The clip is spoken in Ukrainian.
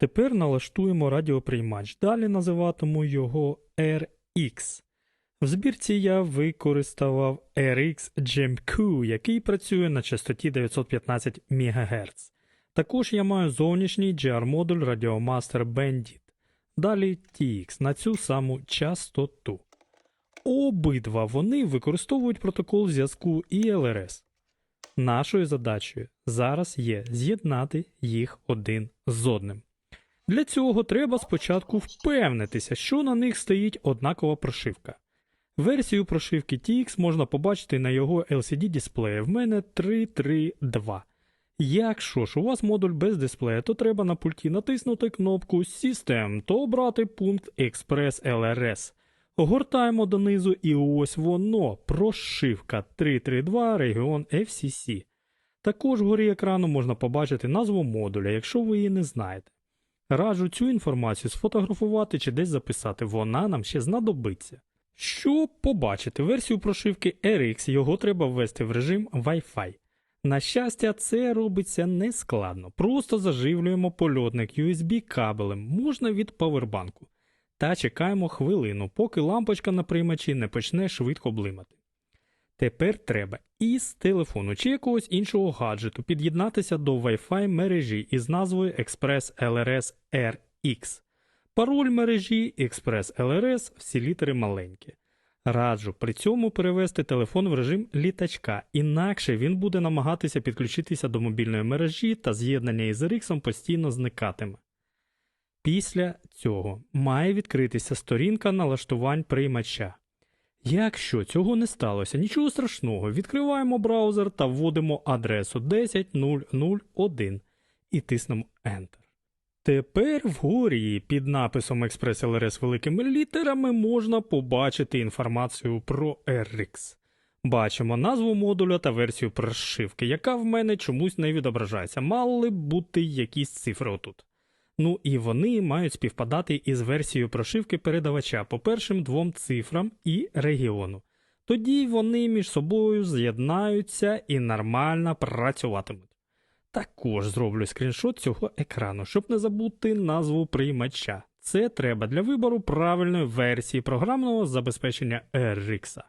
Тепер налаштуємо радіоприймач. Далі називатиму його RX. В збірці я використав RX GEMQ, який працює на частоті 915 МГц. Також я маю зовнішній GR-модуль Radiomaster Bandit. Далі TX на цю саму частоту. Обидва вони використовують протокол зв'язку ILRS. Нашою задачею зараз є з'єднати їх один з одним. Для цього треба спочатку впевнитися, що на них стоїть однакова прошивка. Версію прошивки TX можна побачити на його LCD-дисплеї. В мене 332. Якщо ж у вас модуль без дисплея, то треба на пульті натиснути кнопку System та обрати пункт Express LRS. Гортаємо донизу і ось воно, прошивка 332 регіон FCC. Також вгорі екрану можна побачити назву модуля, якщо ви її не знаєте. Раджу цю інформацію сфотографувати чи десь записати, вона нам ще знадобиться. Щоб побачити версію прошивки RX, його треба ввести в режим Wi-Fi. На щастя, це робиться нескладно. Просто заживлюємо польотник USB кабелем, можна від павербанку. Та чекаємо хвилину, поки лампочка на приймачі не почне швидко блимати. Тепер треба із телефону чи якогось іншого гаджету під'єднатися до Wi-Fi мережі із назвою Express LRS RX. Пароль мережі Express LRS всі літери маленькі. Раджу при цьому перевести телефон в режим літачка, інакше він буде намагатися підключитися до мобільної мережі та з'єднання із RX постійно зникатиме. Після цього має відкритися сторінка налаштувань приймача. Якщо цього не сталося, нічого страшного, відкриваємо браузер та вводимо адресу 10.001 і тиснемо Enter. Тепер вгорі під написом Express LRS великими літерами можна побачити інформацію про RX. Бачимо назву модуля та версію прошивки, яка в мене чомусь не відображається. Мали б бути якісь цифри отут. Ну і вони мають співпадати із версією прошивки передавача по першим двом цифрам і регіону. Тоді вони між собою з'єднаються і нормально працюватимуть. Також зроблю скріншот цього екрану, щоб не забути назву приймача. Це треба для вибору правильної версії програмного забезпечення RX.